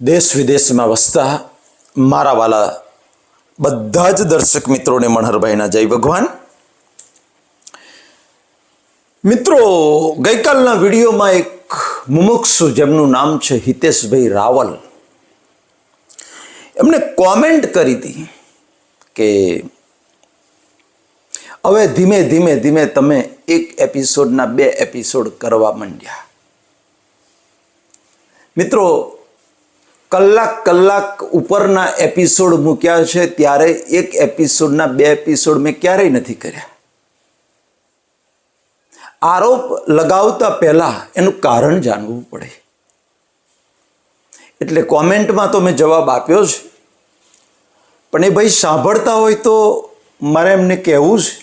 દેશ વિદેશમાં વસતા મારા વાલા બધા જ દર્શક મિત્રોને મણહરભાઈના જય ભગવાન. મિત્રો, ગઈકાલના વિડીયોમાં એક મુમુક્ષુ જેમનું નામ છે હિતેશભાઈ રાવલ. એમણે કોમેન્ટ કરી હતી કે હવે ધીમે ધીમે ધીમે તમે એક એપિસોડના બે એપિસોડ કરવા માંડ્યા. મિત્રો કલાક કલાક ઉપરના એપિસોડ મૂક્યા છે, ત્યારે એક એપિસોડના બે એપિસોડ મેં ક્યારેય નથી કર્યા. આરોપ લગાવતા પહેલા એનું કારણ જાણવું પડે. એટલે કોમેન્ટમાં તો મેં જવાબ આપ્યો છે પણ એ ભાઈ સાંભળતા હોય તો મારે એમને કહેવું છે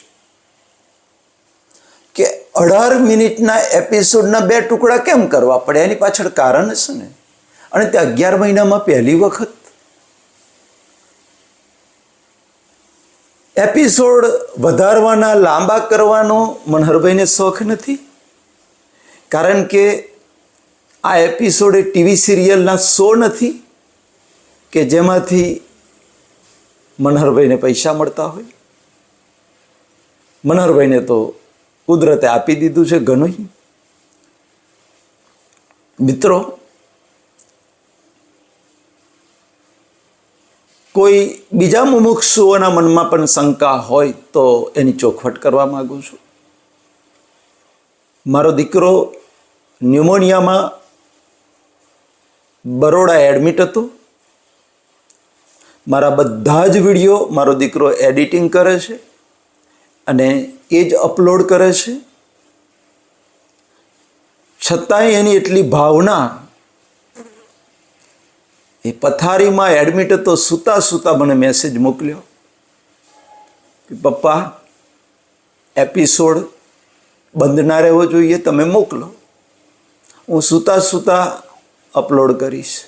કે અઢાર મિનિટના એપિસોડના બે ટુકડા કેમ કરવા પડે? એની પાછળ કારણ હશે ને? અને તે અગિયાર મહિનામાં પહેલી વખત. એપિસોડ વધારવાના, લાંબા કરવાનો મનહરભાઈને શોખ નથી. કારણ કે આ એપિસોડ એ ટીવી સિરિયલના શો નથી કે જેમાંથી મનહરભાઈને પૈસા મળતા હોય. મનહરભાઈને તો કુદરતે આપી દીધું છે ઘણું મિત્રો કોઈ બીજા મુમુક્ષુઓના મનમાં પણ શંકા હોય તો એની ચોખવટ કરવા માગું છું. મારો દીકરો ન્યુમોનિયામાં બરોડા એડમિટ હતો. મારા બધા જ વીડિયો મારો દીકરો એડિટિંગ કરે છે અને એ જ અપલોડ કરે છે. છતાંય એની એટલી ભાવના એ પથારીમાં એડમિટ હતો, સૂતા સૂતા મને મેસેજ મોકલ્યો કે, પપ્પા એપિસોડ બંધ ના રહેવો જોઈએ, તમે મોકલો. હું સૂતા સૂતા અપલોડ કરીશ.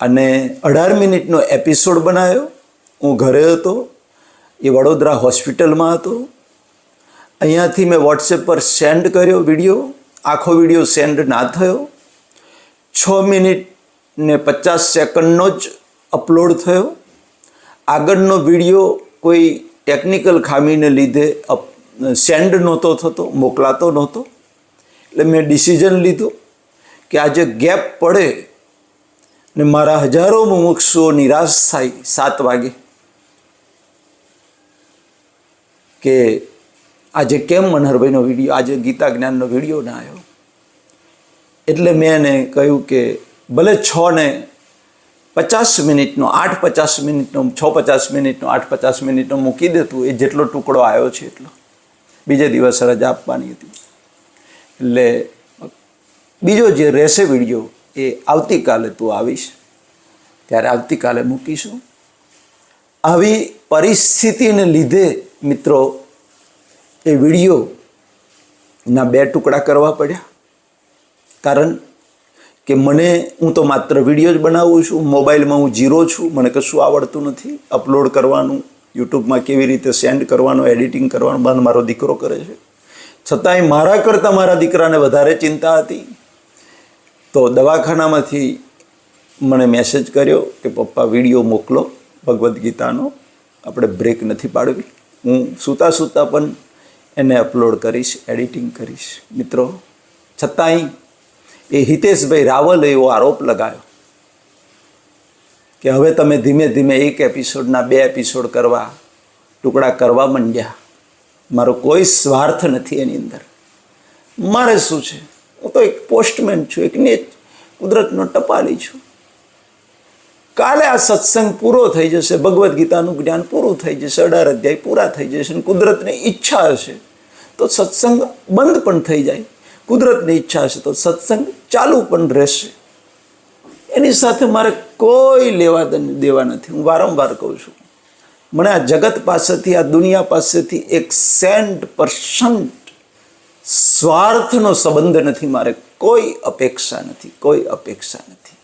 અને અઢાર મિનિટનો એપિસોડ બનાવ્યો. હું ઘરે હતો, એ વડોદરા હોસ્પિટલમાં હતો. અહીંયાથી મેં વોટ્સએપ પર સેન્ડ કર્યો વીડિયો આખો વીડિયો સેન્ડ ના થયો. છ મિનિટ ને પચાસ સેકન્ડનો જ અપલોડ થયો. આગળનો વીડિયો કોઈ ટેકનિકલ ખામીને લીધે અપ સેન્ડ નહોતો થતો, મોકલાતો નહોતો. એટલે મેં ડિસિઝન લીધું કે આજે ગેપ પડે ને મારા હજારો મુમુક્ષુઓ નિરાશ થાય સાત વાગે. કે આજે કેમ મનહરભાઈનો વીડિયો, આજે ગીતા જ્ઞાનનો વીડિયો ના આવ્યો. એટલે મેં એને કહ્યું કે ભલે છ ને પચાસ મિનિટનો, આઠ પચાસ મિનિટનો, છ પચાસ મિનિટનો, આઠ પચાસ મિનિટનો મૂકી દેતું, એ જેટલો ટુકડો આવ્યો છે એટલો. બીજે દિવસે રજા આપવાની હતી. એટલે બીજો જે રહેશે વીડિયો, એ આવતીકાલે તું આવીશ. ત્યારે આવતીકાલે મૂકીશું. આવી પરિસ્થિતિને લીધે મિત્રો, એ વિડીયોના બે ટુકડા કરવા પડ્યા. કારણ કે મને હું તો માત્ર વીડિયો જ બનાવું છું, મોબાઈલમાં હું જીરો છું, મને કશું આવડતું નથી. અપલોડ કરવાનું, યુટ્યુબમાં કેવી રીતે સેન્ડ કરવાનું એડિટિંગ કરવાનું બંધ મારો દીકરો કરે છે. છતાંય મારા કરતાં મારા દીકરાને વધારે ચિંતા હતી. તો દવાખાનામાંથી મને મેસેજ કર્યો કે, પપ્પા વીડિયો મોકલો ભગવદ્ ગીતાનો. આપણે બ્રેક નથી પાડવી. હું સૂતા સૂતા પણ એને અપલોડ કરીશ એડિટિંગ કરીશ. મિત્રો, છતાંય એ હિતેશભાઈ રાવલે એવો આરોપ લગાવ્યો કે હવે તમે ધીમે ધીમે એક એપિસોડના બે એપિસોડ કરવા ટુકડા કરવા માંડ્યા. મારો કોઈ સ્વાર્થ નથી એની અંદર. મારે શું છે? હું તો એક પોસ્ટમેન છું, એક નેચ કુદરતનો ટપાલી છું. કાલે આ સત્સંગ પૂરો થઈ જશે, ભગવદ્ ગીતાનું જ્ઞાન પૂરું થઈ જશે, અઢાર અધ્યાય પૂરા થઈ જશે અને કુદરતની ઈચ્છા હશે, તો સત્સંગ બંધ પણ થઈ જાય. કુદરતની ઈચ્છા હશે તો સત્સંગ ચાલુ પણ રહેશે. એની સાથે મારે કોઈ લેવા દેવા નથી. હું વારંવાર કહું છું, મને આ જગત પાસેથી, આ દુનિયા પાસેથી એક સેન્ટ પર્સન્ટ સ્વાર્થનો સંબંધ નથી. મારે કોઈ અપેક્ષા નથી, કોઈ અપેક્ષા નથી.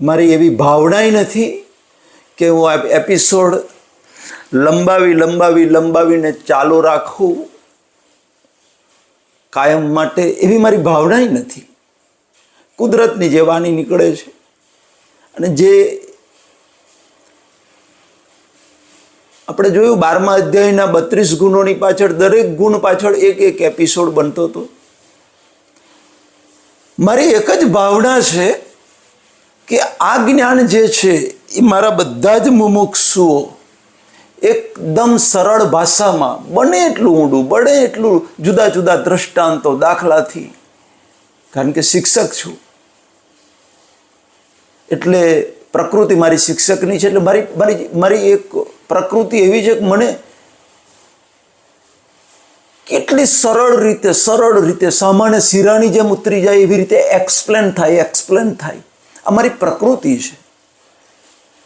મારી એવી ભાવનાય નથી કે હું આ એપિસોડ લંબાવી લંબાવી, લંબાવીને ચાલુ રાખું. કાયમ માટે એવી મારી ભાવનાય નથી. કુદરતની જે વાણી નીકળે છે અને જે આપણે જોયું બારમા અધ્યાયના બત્રીસ ગુણોની પાછળ, દરેક ગુણ પાછળ એક એક એપિસોડ બનતો હતો. મારી એક જ ભાવના છે કે આ જ્ઞાન જે છે એ મારા બધા જ મુમુક્ષુઓ એકદમ સરળ ભાષામાં બને એટલું ઊંડું, બને એટલું જુદા જુદા દ્રષ્ટાંતો દાખલાથી. કારણ કે શિક્ષક છું. એટલે પ્રકૃતિ મારી શિક્ષકની છે, એટલે મારી મારી મારી એક પ્રકૃતિ એવી છે કે મને કેટલી સરળ રીતે સરળ રીતે, સામાન્ય શિરાની જેમ ઉતરી જાય, એવી રીતે એક્સપ્લેન થાય એક્સપ્લેન થાય. આ મારી પ્રકૃતિ છે.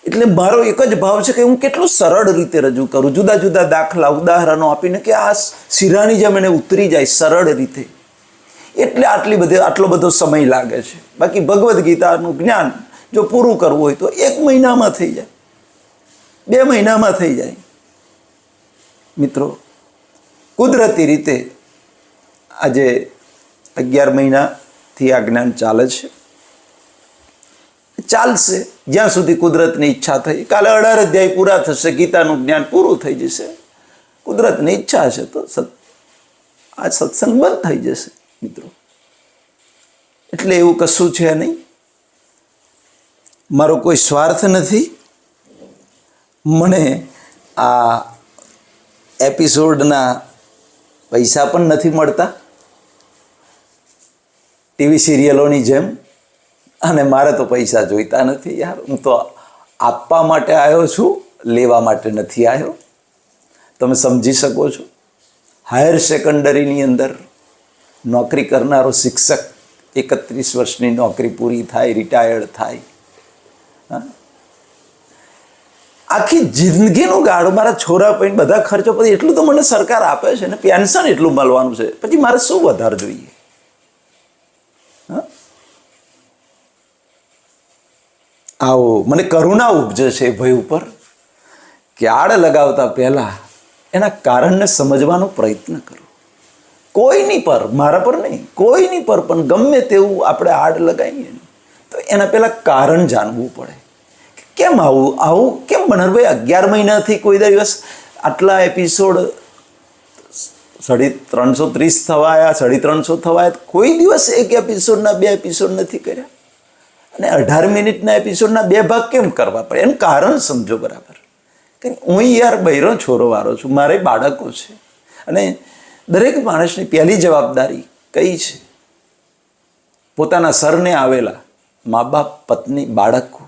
એટલે મારો એક જ ભાવ છે કે હું કેટલું સરળ રીતે રજૂ કરું, જુદા જુદા દાખલા, ઉદાહરણો આપીને કે આ શિરાની જેમ એને ઉતરી જાય સરળ રીતે. એટલે આટલી બધી, આટલો બધો સમય લાગે છે. બાકી ભગવદ્ ગીતાનું જ્ઞાન જો પૂરું કરવું હોય તો એક મહિનામાં થઈ જાય. બે મહિનામાં થઈ જાય. મિત્રો, કુદરતી રીતે આજે અગિયાર મહિનાથી આ જ્ઞાન ચાલે છે. ચાલશે. જ્યાં સુધી કુદરતની ઈચ્છા થઈ. કાલે અઢાર અધ્યાય પૂરા થશે, ગીતાનું જ્ઞાન પૂરું થઈ જશે. કુદરતની ઈચ્છા હશે તો સત, આ સત્સંગ બંધ થઈ જશે, મિત્રો. એટલે એવું કશું છે નહીં. મારો કોઈ સ્વાર્થ નથી. મને આ એપિસોડના પૈસા પણ નથી મળતા. ટીવી સિરિયલોની જેમ. અને મારે તો પૈસા જોઈતા નથી યાર. હું તો આપવા માટે આવ્યો છું, લેવા માટે નથી આવ્યો. તમે સમજી શકો છો. હાયર સેકન્ડરીની અંદર નોકરી કરનારો શિક્ષક એકત્રીસ વર્ષની નોકરી પૂરી થાય, રિટાયર્ડ થાય? આખી જિંદગીનું ગાળું મારા છોરા પૈણ બધા ખર્ચો પછી એટલું તો મને સરકાર આપે છે ને, પેન્શન એટલું મળવાનું છે. પછી મારે શું વધારે જોઈએ? આવો, મને કરુણા ઉપજે છે એ ભય ઉપર કે આડ લગાવતા પહેલાં એના કારણને સમજવાનો પ્રયત્ન કરો. કોઈની પર, મારા પર નહીં, કોઈની પર પણ ગમે તેવું આપણે આડ લગાવીએ. તો એના પહેલાં કારણ જાણવું પડે કેમ આવું આવું કેમ મનહરભાઈ અગિયાર મહિનાથી કોઈ દિવસ આટલા એપિસોડ સાડી ત્રણસો ત્રીસ થવાયા, સાડી ત્રણસો થવાયા, કોઈ દિવસ એક એપિસોડના બે એપિસોડ નથી કર્યા. અને અઢાર મિનિટના એપિસોડના બે ભાગ કેમ કરવા પડે? એનું કારણ સમજો બરાબર. કે હું યાર બૈરો છોરો વાળો છું, મારે બાળકો છે. અને દરેક માણસની પહેલી જવાબદારી કઈ છે? પોતાના સરને આવેલા મા બાપ, પત્ની, બાળકો.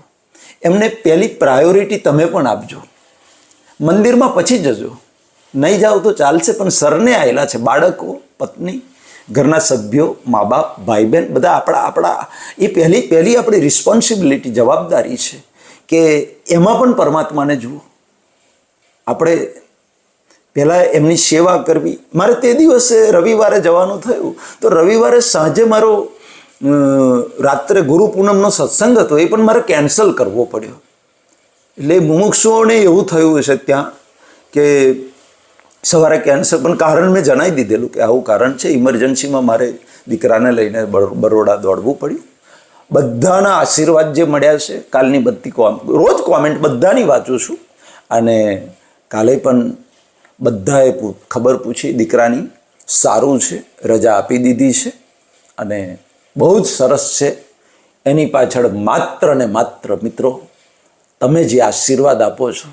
એમને પહેલી પ્રાયોરિટી તમે પણ આપજો. મંદિરમાં પછી જજો. નહીં જાઓ તો ચાલશે, પણ સરને આવેલા છે બાળકો, પત્ની ઘરના સભ્યો મા બાપ ભાઈ બહેન બધા આપણા આપણા, એ પહેલી પહેલી આપણી રિસ્પોન્સિબિલિટી જવાબદારી છે કે એમાં પણ પરમાત્માને જુઓ. આપણે પહેલાં એમની સેવા કરવી. મારે તે દિવસે રવિવારે જવાનું થયું. તો રવિવારે સાંજે મારો રાત્રે ગુરુ પૂનમનો સત્સંગ હતો, એ પણ મારે કેન્સલ કરવો પડ્યો. એટલે મુમુક્ષુઓને એવું થયું છે ત્યાં કે સવારે કેન્સર પણ કારણ મેં જણાવી દીધેલું કે આવું કારણ છે. ઇમરજન્સીમાં મારે દીકરાને લઈને બરોડા દોડવું પડ્યું. બધાના આશીર્વાદ જે મળ્યા છે, કાલની બધી રોજ કોમેન્ટ બધાની વાંચું છું. અને કાલે પણ બધાએ ખબર પૂછી દીકરાની, સારું છે, રજા આપી દીધી છે. અને બહુ જ સરસ છે. એની પાછળ માત્ર ને માત્ર મિત્રો, તમે જે આશીર્વાદ આપો છો,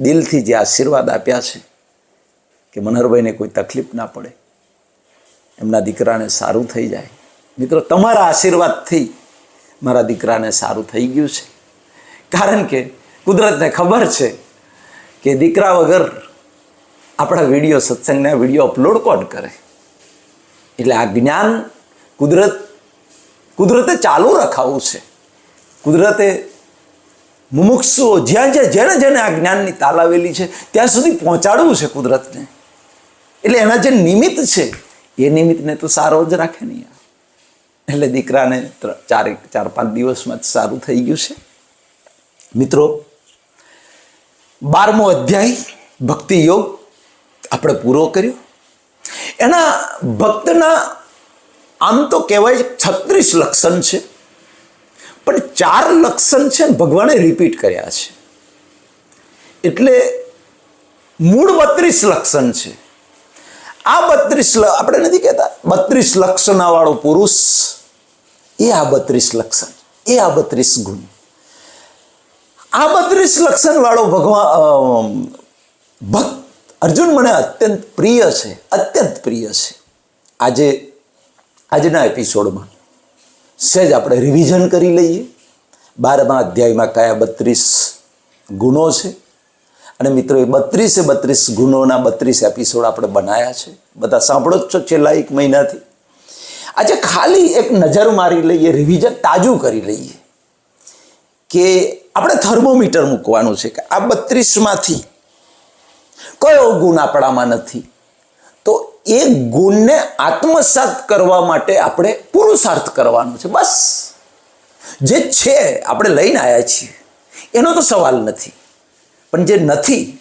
દિલથી જે આશીર્વાદ આપ્યા છે કે મનહરભાઈને કોઈ તકલીફ ના પડે. એમના દીકરાને સારું થઈ જાય. મિત્રો, તમારા આશીર્વાદથી મારા દીકરાને સારું થઈ ગયું છે. કારણ કે કુદરતને ખબર છે કે દીકરા વગર આપણા વીડિયો સત્સંગના વીડિયો અપલોડ કોણ કરે? એટલે આ જ્ઞાન કુદરત, કુદરતે ચાલુ રખાવું છે. કુદરતે મુમુક્ષુઓ જ્યાં જ્યાં, જેણે જેણે આ જ્ઞાનની તાલાવેલી છે, ત્યાં સુધી પહોંચાડવું છે કુદરતને. એટલે એના જે નિમિત્ત છે, એ નિમિત્તને તો સારો જ રાખે નહીં યાર. એટલે દીકરાને ચાર ચાર, પાંચ દિવસમાં જ સારું થઈ ગયું છે. મિત્રો, બારમો અધ્યાય, ભક્તિ યોગ આપણે પૂરો કર્યો. એના ભક્તના, આમ તો કહેવાય છત્રીસ લક્ષણ છે, પણ ચાર લક્ષણ છે ભગવાને રિપીટ કર્યા છે. એટલે મૂળ બત્રીસ લક્ષણ છે. આ બત્રીસ આપણે નથી કહેતા. બત્રીસ લક્ષણવાળો પુરુષ, એ આ બત્રીસ લક્ષણ, એ આ બત્રીસ ગુણ. આ બત્રીસ લક્ષણ વાળો ભગવાન ભક્ત, અર્જુન મને અત્યંત પ્રિય છે, અત્યંત પ્રિય છે. આજે, આજના એપિસોડમાં સહેજ આપણે રિવિઝન કરી લઈએ. બારમા અધ્યાયમાં કયા બત્રીસ ગુણો છે? અને મિત્રો, એ બત્રીસે બત્રીસ ગુનોના બત્રીસ એપિસોડ આપણે બનાવ્યા છે. બધા સાંભળો જ છો છેલ્લા એક મહિનાથી. આજે ખાલી એક નજર મારી લઈએ રિવિઝન તાજું કરી લઈએ કે આપણે થર્મોમીટર મૂકવાનું છે કે આ બત્રીસમાંથી કયો ગુણ આપણામાં નથી? તો એ ગુણને આત્મસાત કરવા માટે આપણે પુરુષાર્થ કરવાનો છે. બસ. જે છે, આપણે લઈને આવ્યા છીએ. એનો તો સવાલ નથી. પણ જે નથી,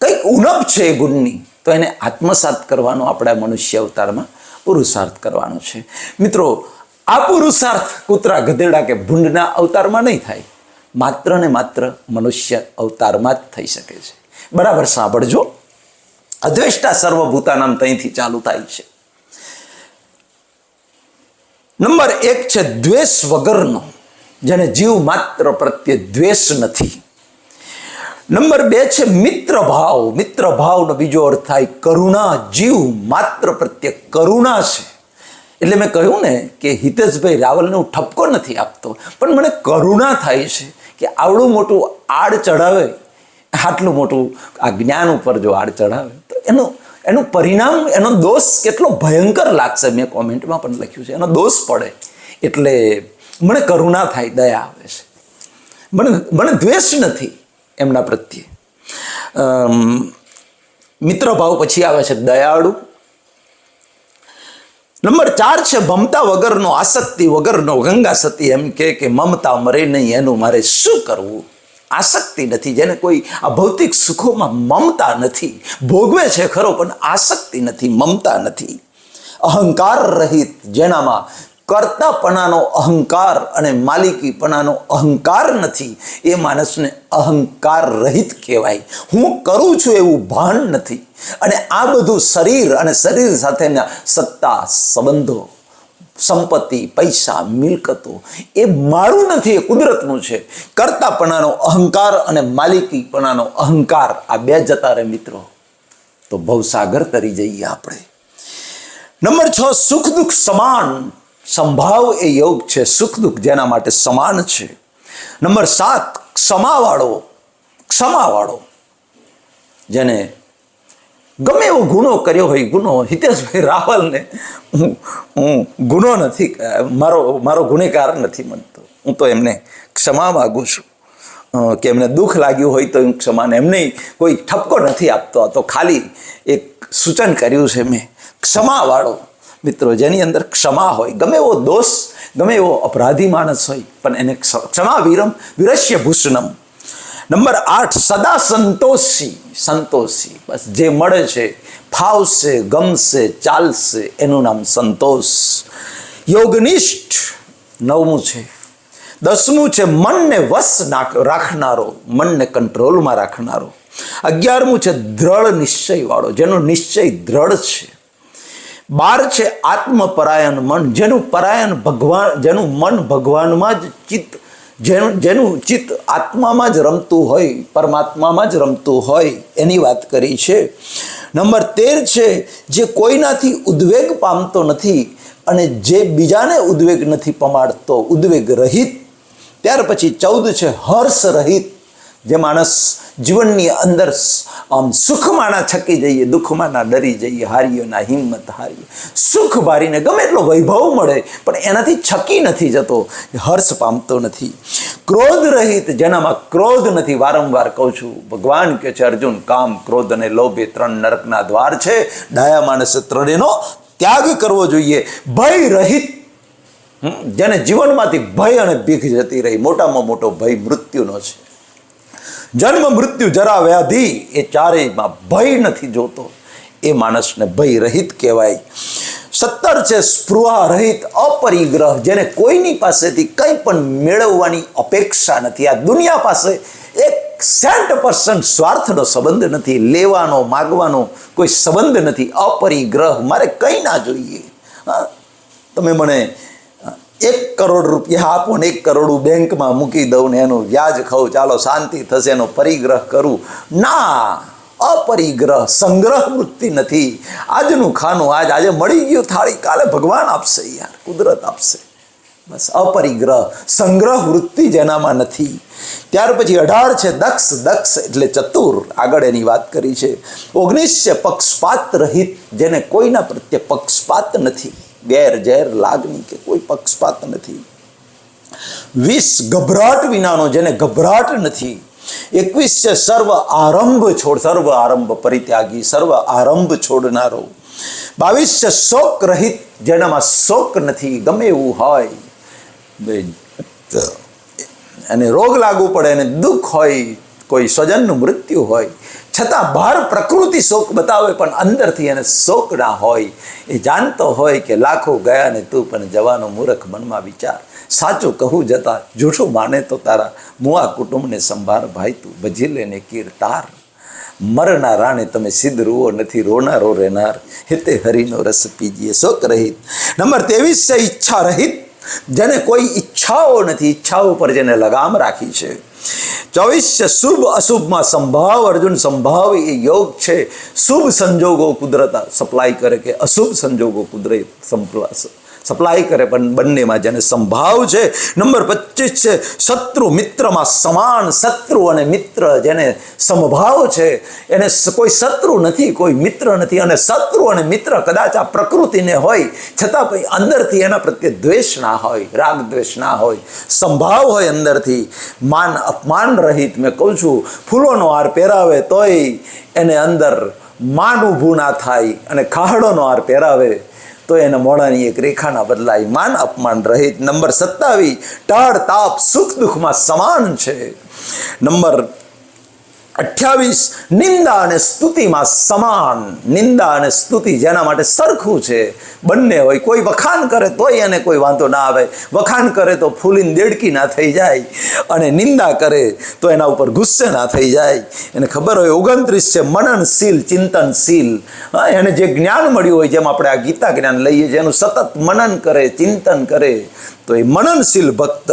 કંઈક ઉણપ છે એ ગુણની, તો એને આત્મસાત કરવાનો આપણા મનુષ્ય અવતારમાં પુરુષાર્થ કરવાનો છે. મિત્રો, આ પુરુષાર્થ કૂતરા, ગધેડા કે ભૂંડના અવતારમાં નહીં થાય. માત્ર ને માત્ર મનુષ્ય અવતારમાં જ થઈ શકે છે. બરાબર સાંભળજો. અદ્વેષ્ટા સર્વભૂતાનામ ત્યાંથી ચાલુ થાય છે. નંબર એક છે દ્વેષ વગરનો, જેને જીવ માત્ર પ્રત્યે દ્વેષ નથી. નંબર બે છે મિત્ર ભાવ. મિત્ર ભાવનો બીજો અર્થ થાય કરુણા. જીવ માત્ર પ્રત્યે કરુણા છે. એટલે મેં કહ્યું ને કે હિતેશભાઈ રાવલને હું ઠપકો નથી આપતો, પણ મને કરુણા થાય છે કે આવડું મોટું આડ ચઢાવે. આટલું મોટું આ જ્ઞાન ઉપર જો આડ ચઢાવે, તો એનું એનું પરિણામ, એનો દોષ કેટલો ભયંકર લાગશે મેં કોમેન્ટમાં પણ લખ્યું છે. એનો દોષ પડે. એટલે મને કરુણા થાય, દયા આવે છે. મને મને દ્વેષ નથી. એમના પ્રત્યે. મિત્રભાવ પછી આવે છે દયાળુ. નંબર ચાર છે મમતા વગરનો આસક્તિ વગરનો ગંગા સતી એમ કે કે મમતા મરે નહીં, એનું મારે શું કરવું? આસક્તિ નથી, જેને કોઈ આ ભૌતિક સુખોમાં મમતા નથી. ભોગવે છે ખરો, પણ આસક્તિ નથી, મમતા નથી. અહંકાર રહિત, જેનામાં કર્તાપણાનો અહંકાર અને માલિકીપણાનો અહંકાર નથી. એ માણસને અહંકાર રહિત કહેવાય. હું કરું છું એવું ભાન નથી. અને આ બધું શરીર અને શરીર સાથેના સત્તા, સંબંધો, સંપત્તિ, પૈસા, મિલકતો, એ મારું નથી, એ કુદરતનું છે. કર્તાપણાનો અહંકાર અને માલિકીપણાનો અહંકાર આ બે જતા રહે મિત્રો. તો ભવસાગર તરી જઈએ આપણે. નંબર છ, સુખ દુઃખ સમાન. સંભાવ એ યોગ છે, સુખ દુઃખ જેના માટે સમાન છે. નંબર સાત, ક્ષમાવાળો ક્ષમાવાળો. જેને ગમે એવો ગુનો કર્યો હોય, ગુનો હિતેશભાઈ રાવલને, હું હું ગુનો નથી, મારો મારો ગુનેગાર નથી મનતો હું તો એમને ક્ષમા માગું છું. કે એમને દુઃખ લાગ્યું હોય તો હું ક્ષમાને એમને કોઈ ઠપકો નથી આપતો. તો ખાલી એક સૂચન કર્યું છે મેં. ક્ષમાવાળો. મિત્રો, જેની અંદર ક્ષમા હોય, ગમે એવો દોષ, ગમે એવો અપરાધી માણસ હોય, પણ એને ક્ષ- ક્ષમા વિરમ, વિરસ્ય ભૂષણમ. નંબર આઠ, સદા સંતોષી સંતોષી. બસ જે મળે છે, ફાવશે, ગમશે, ચાલશે, એનું નામ સંતોષ. યોગનિષ્ઠ, નવમું છે. દસમું છે, મનને વશ રાખનારો, મનને કંટ્રોલમાં રાખનારો. અગિયારમું છે, દ્રઢ નિશ્ચયવાળો, જેનો નિશ્ચય દ્રઢ છે. બાર છે આત્મપરાયણ મન, જેનું પરાયણ ભગવાન, જેનું મન ભગવાનમાં જ ચિત્ત, જેનું જેનું ચિત્ત આત્મામાં જ રમતું હોય, પરમાત્મામાં જ રમતું હોય, એની વાત કરી છે. નંબર તેર છે, જે કોઈનાથી ઉદ્વેગ પામતો નથી અને જે બીજાને ઉદ્વેગ નથી પમાડતો, ઉદ્વેગ રહિત. ત્યાર પછી ચૌદ છે, હર્ષ રહિત. જે માણસ જીવનની અંદર આમ સુખમાં ના છકી જઈએ દુઃખમાં ના ડરી જઈએ હારીએ ના હિંમત હારીએ. સુખ ભારીને ગમે એટલો વૈભવ મળે, પણ એનાથી છકી નથી જતો, હર્ષ પામતો નથી. ક્રોધ રહિત, જેનામાં ક્રોધ નથી, વારંવાર કહું છું, ભગવાન કે છે, અર્જુન, કામ, ક્રોધ અને લોભે ત્રણ નરકના દ્વાર છે. ડાયા માણસે ત્રણેયનો ત્યાગ કરવો જોઈએ. ભય રહિત જેને જીવનમાંથી ભય અને ભીખ જતી રહી, મોટામાં મોટો ભય મૃત્યુનો છે. જન્મ મૃત્યુ જરા વ્યાધિ એ ચારેયમાં ભય નથી જોતો. એ માણસને ભય રહિત કહેવાય. સત્તર છે સ્પૃહા રહિત અપરિગ્રહ, જેને કોઈની પાસેથી કંઈ પણ મેળવવાની અપેક્ષા નથી. આ દુનિયા પાસે એક સેન્ટ પર્સન્ટ સ્વાર્થનો સંબંધ નથી, લેવાનો, માગવાનો કોઈ સંબંધ નથી. અપરિગ્રહ, મારે કંઈ ના જોઈએ. હા? તમે મને એક કરોડ રૂપિયા આપો ને એક કરોડ બેંકમાં મૂકી દઉં ને એનું વ્યાજ ખાઉં, ચાલો શાંતિ થશે, એનો પરિગ્રહ કરું. ના, અપરિગ્રહ, સંગ્રહ વૃત્તિ નથી. આજનું ખાનું આજ, આજે મળી ગયું થાળી, કાલે ભગવાન આપશે યાર, કુદરત આપશે. બસ અપરિગ્રહ, સંગ્રહ વૃત્તિ જેનામાં નથી. ત્યાર પછી અઢાર છે દક્ષ દક્ષ એટલે ચતુર, આગળ એની વાત કરી છે. ઓગણીસ છે પક્ષપાત રહિત જેને કોઈના પ્રત્યે પક્ષપાત નથી. ગેર ઝેર લાગણી કે કોઈ પક્ષપાત નથી. વીસ ગભરાટ વિનાનો જેને ગભરાટ નથી, એકવીસ છે સર્વ આરંભ છોડ, સર્વ આરંભ પરિત્યાગી, સર્વ આરંભ છોડનારો. બાવીસ છે શોક રહિત, જેનામાં શોક નથી, ગમે એવું હોય. અને રોગ લાગુ પડે અને દુઃખ હોય, કોઈ સ્વજનનું મૃત્યુ હોય છતાં બહાર પ્રકૃતિ શોક બતાવે પણ અંદરથી એને શોક ના હોય. એ જાણતો હોય કે લાખો ગયા ને તું પણ જવાનો મૂર્ખ મનમાં વિચાર. સાચું કહું જતા જૂઠું માને તો તારા મુઆ કુટુંબને સંભાળ ભાઈ તું ભજી લેને કીર્તાર મરના રાણે તમે સિદ્ધ રૂવો નથી રોનારો રહેનાર. હિતે હરિનો રસ પીજીએ શોક રહિત. નંબર ત્રેવીસ છે ઈચ્છા રહિત. જેને કોઈ ઈચ્છાઓ નથી, ઈચ્છાઓ પર જેને લગામ રાખી છે. ચોવીસ શુભ અશુભમાં સંભાવ, અર્જુન, સંભાવ એ યોગ છે. શુભ સંજોગો કુદરત સપ્લાય કરે કે અશુભ સંજોગો કુદરત સપ્લાય કરે, પણ બંનેમાં જેને સંભાવ છે, નંબર પચીસ છે, શત્રુ મિત્રમાં સમાન શત્રુ અને મિત્ર જેને સમભાવ છે, એને કોઈ શત્રુ નથી, કોઈ મિત્ર નથી, અને શત્રુ અને મિત્ર કદાચ આ પ્રકૃતિને હોય, છતાં પણ અંદરથી એના પ્રત્યે દ્વેષ ના હોય, રાગ દ્વેષ ના હોય, સંભાવ હોય અંદરથી. માન અપમાન રહિત મેં કહું છું, ફૂલોનો હાર પહેરાવે તોય એને અંદર માન ઊભું ના થાય અને ખાહડોનો હાર પહેરાવે તો એના મોઢાની એક રેખાના બદલાય માન અપમાન રહિત નંબર સત્તાવીસ ટાળ તાપ, સુખ દુઃખમાં સમાન છે. નંબર અઠ્યાવીસ. નિંદા અને સ્તુતિમાં સમાન. નિંદા અને સ્તુતિ જેના માટે સરખું છે. બંને હોય. કોઈ વખાણ કરે તોય એને કોઈ વાંધો ના આવે. વખાણ કરે તો ફૂલીને દેડકી ના થઈ જાય. અને નિંદા કરે તો એના ઉપર ગુસ્સે ના થઈ જાય. એને ખબર હોય ઓગણત્રીસ છે મનનશીલ ચિંતનશીલ એને જે જ્ઞાન મળ્યું હોય જેમ આપણે આ ગીતા જ્ઞાન લઈએ એનું સતત મનન કરે, ચિંતન કરે. તો એ મનનશીલ ભક્ત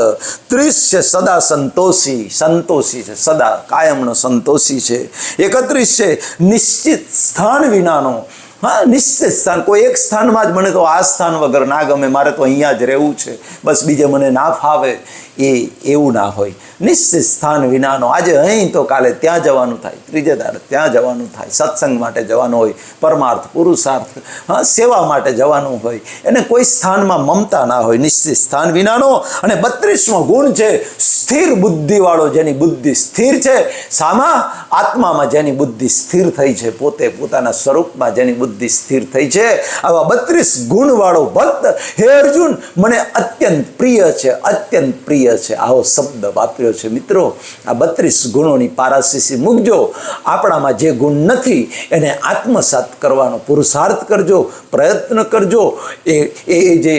ત્રીસ છે સદા સંતોષી સંતોષી છે, સદા, કાયમનો સંતોષી છે. એકત્રીસ છે નિશ્ચિત સ્થાન વિનાનો. હા, નિશ્ચિત સ્થાન. કોઈ એક સ્થાનમાં જ મને તો આ સ્થાન વગર ના ગમે, મારે તો અહીંયા જ રહેવું છે. બસ બીજે મને ના ફાવે. એ એવું ના હોય. નિશ્ચિત સ્થાન વિનાનો આજે અહીં તો કાલે ત્યાં જવાનું થાય. ત્રીજે દાડે ત્યાં જવાનું થાય. સત્સંગ માટે જવાનું હોય. પરમાર્થ, પુરુષાર્થ, હા, સેવા માટે જવાનું હોય. એને કોઈ સ્થાનમાં મમતા ના હોય. નિશ્ચિત સ્થાન વિનાનો અને બત્રીસમો ગુણ છે સ્થિર બુદ્ધિવાળો જેની બુદ્ધિ સ્થિર છે. સામા આત્મામાં જેની બુદ્ધિ સ્થિર થઈ છે. પોતે પોતાના સ્વરૂપમાં જેની બુદ્ધિ સ્થિર થઈ છે. આવા બત્રીસ ગુણવાળો ભક્ત હે અર્જુન, મને અત્યંત પ્રિય છે. અત્યંત પ્રિય છે, આવો શબ્દ વાપર્યો છે. મિત્રો, આ બત્રીસ ગુણોની પારાશીસી મૂકજો. આપણામાં જે ગુણ નથી, એને આત્મસાત કરવાનો પુરુષાર્થ કરજો, પ્રયત્ન કરજો. એ એ જે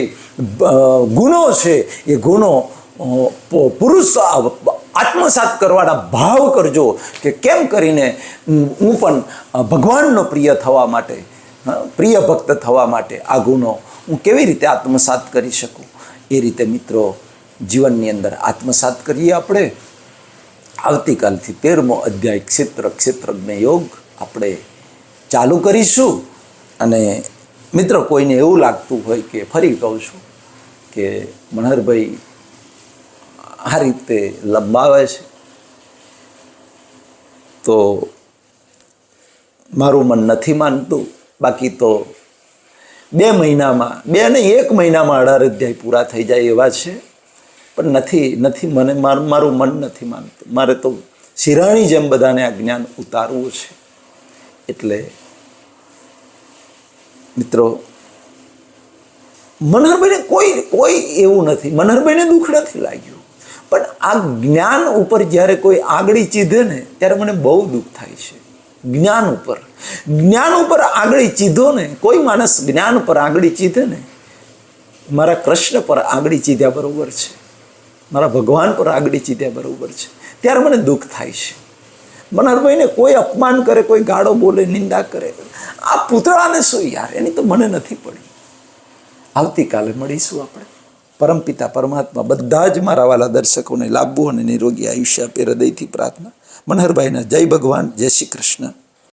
ગુણો છે, એ ગુણો પુરુષ આત્મસાત કરવાના ભાવ કરજો કે કેમ કરીને હું પણ ભગવાનનો પ્રિય થવા માટે પ્રિય ભક્ત થવા માટે આ ગુનો હું કેવી રીતે આત્મસાત કરી શકું? એ રીતે મિત્રો જીવનની અંદર આત્મસાત કરીએ આપણે. આવતીકાલથી તેરમો અધ્યાય ક્ષેત્ર, ક્ષેત્રજ્ઞ યોગ આપણે ચાલુ કરીશું. અને મિત્ર, કોઈને એવું લાગતું હોય કે ફરી કહું છું કે મનહરભાઈ આ રીતે લંબાવે છે, તો મારું મન નથી માનતું. બાકી તો બે મહિનામાં, બે નહીં, એક મહિનામાં અઢાર અધ્યાય પૂરા થઈ જાય એવા છે. પણ નથી નથી મને, મારું મારું મન નથી માનતું. મારે તો શિરાણી જેમ બધાને આ જ્ઞાન ઉતારવું છે. એટલે મિત્રો, મનહરભાઈને કોઈ કોઈ એવું નથી. મનહરભાઈને દુઃખ નથી લાગ્યું. પણ આ જ્ઞાન ઉપર જ્યારે કોઈ આગળી ચીધે ને, ત્યારે મને બહુ દુઃખ થાય છે. જ્ઞાન ઉપર. જ્ઞાન ઉપર આગળી ચીધો ને, કોઈ માણસ જ્ઞાન પર આગળી ચીધે ને, મારા કૃષ્ણ પર આગળી ચીધ્યા બરોબર છે. મારા ભગવાન પર આગડી ચીધ્યા બરાબર છે. ત્યારે મને દુઃખ થાય છે. મનહરભાઈને કોઈ અપમાન કરે, કોઈ ગાળો બોલે, નિંદા કરે. આ પૂતળાને શું યાર? એની તો મને નથી પડી. આવતીકાલે મળીશું આપણે. પરમપિતા પરમાત્મા બધા જ મારા વાલા દર્શકોને લાભવું અને નિરોગી આયુષ્ય આપે હૃદયથી પ્રાર્થના. મનહરભાઈના જય ભગવાન, જય શ્રી કૃષ્ણ.